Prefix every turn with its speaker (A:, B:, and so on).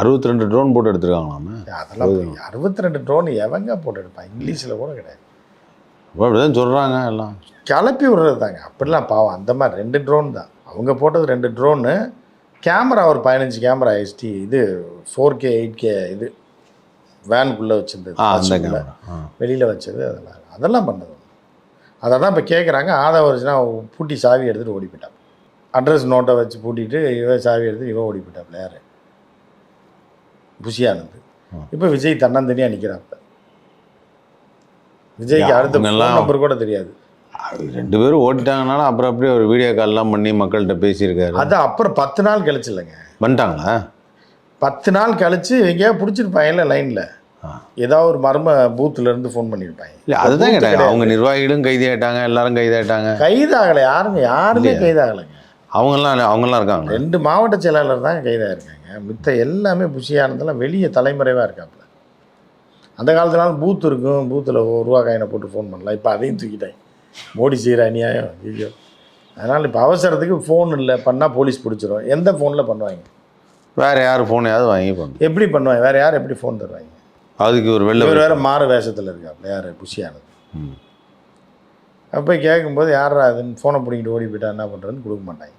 A: அறுபத்தி ரெண்டு ட்ரோன் போட்டு எடுத்துருக்காங்களாமே?
B: அதெல்லாம் அறுபத்தி ரெண்டு ட்ரோன் எவங்க போட்டு எடுப்பான் இங்கிலீஷில் கூட கிடையாது.
A: அப்படிதான் சொல்கிறாங்க எல்லாம்.
B: கிளப்பி விடுறது தாங்க அப்படிலாம் பாவம். அந்த மாதிரி ரெண்டு ட்ரோன் தான். அவங்க போட்டது ரெண்டு ட்ரோனு கேமரா ஒரு பதினஞ்சு கேமரா ஹெச்டி இது ஃபோர் கே எயிட் கே இது வேனுக்குள்ளே வச்சிருந்தது.
A: அந்த
B: வெளியில் வச்சது அதெல்லாம். அதெல்லாம் பண்ணது அதை தான் இப்போ கேட்குறாங்க ஆதா வருச்சுன்னா பூட்டி சாவி எடுத்துகிட்டு ஓடி போயிட்டான் அட்ரஸ் நோட்டை வச்சு பூட்டிட்டு இவன் சாவி எடுத்து இவன் ஓடி போயிட்டாப்ல. யார்? புஷியானது. இப்போ விஜய் தன்னந்தனியாக நிற்கிறாப்ப விஜய்க்கு அடுத்த நம்பர் கூட தெரியாது.
A: ரெண்டு பேரும் ஓட்டிட்டாங்கனால அப்புறம் அப்படியே ஒரு வீடியோ கால்லாம் பண்ணி மக்கள்கிட்ட பேசியிருக்காரு.
B: அது அப்புறம் பத்து நாள் கழிச்சு இல்லைங்க
A: வந்துட்டாங்களா?
B: பத்து நாள் கழிச்சு எங்கேயா பிடிச்சிருப்பாங்கல்ல லைனில். ஏதாவது ஒரு மர்ம பூத்துல இருந்து ஃபோன் பண்ணியிருப்பாங்க
A: இல்லை அதுதான்
B: கிடையாது.
A: அவங்க நிர்வாகிகளும் கைதாயிட்டாங்க எல்லாரும் கைதாயிட்டாங்க
B: கைதாகலை யாருங்க யாருமே? கைதாகலைங்க.
A: அவங்கெல்லாம் அவங்கெல்லாம் இருக்காங்க.
B: ரெண்டு மாவட்ட செயலாளர் தான் கைதாக இருக்காங்க. மித்த எல்லாமே புஷியானதெல்லாம் வெளியே தலைமறைவாக இருக்காப்புல. அந்த காலத்துனால பூத் இருக்கும். பூத்தில் ஒரு ரூபா காயினை போட்டு ஃபோன் பண்ணலாம். இப்போ அதையும் தூக்கிட்டேன் மோடி செய்கிற அநியாயம் ஐயோ. அதனால் இப்போ அவசரத்துக்கு ஃபோன் இல்லை பண்ணால் போலீஸ் பிடிச்சிரும். எந்த ஃபோனில் பண்ணுவாங்க?
A: வேற யார் ஃபோனையாவது வாங்கி பண்ணு
B: எப்படி பண்ணுவாங்க? வேறு யார் எப்படி ஃபோன் தருவாங்க?
A: அதுக்கு ஒரு வெள்ளை
B: இவர் வேறு மாறு வேஷத்தில் இருக்காப்புல யார்? புஷியானது.
A: ம்.
B: அப்போ கேட்கும்போது யாரா அதுன்னு ஃபோனை பிடிங்கிட்டு ஓடி போயிட்டா என்ன பண்ணுறதுன்னு கொடுக்க மாட்டாங்க.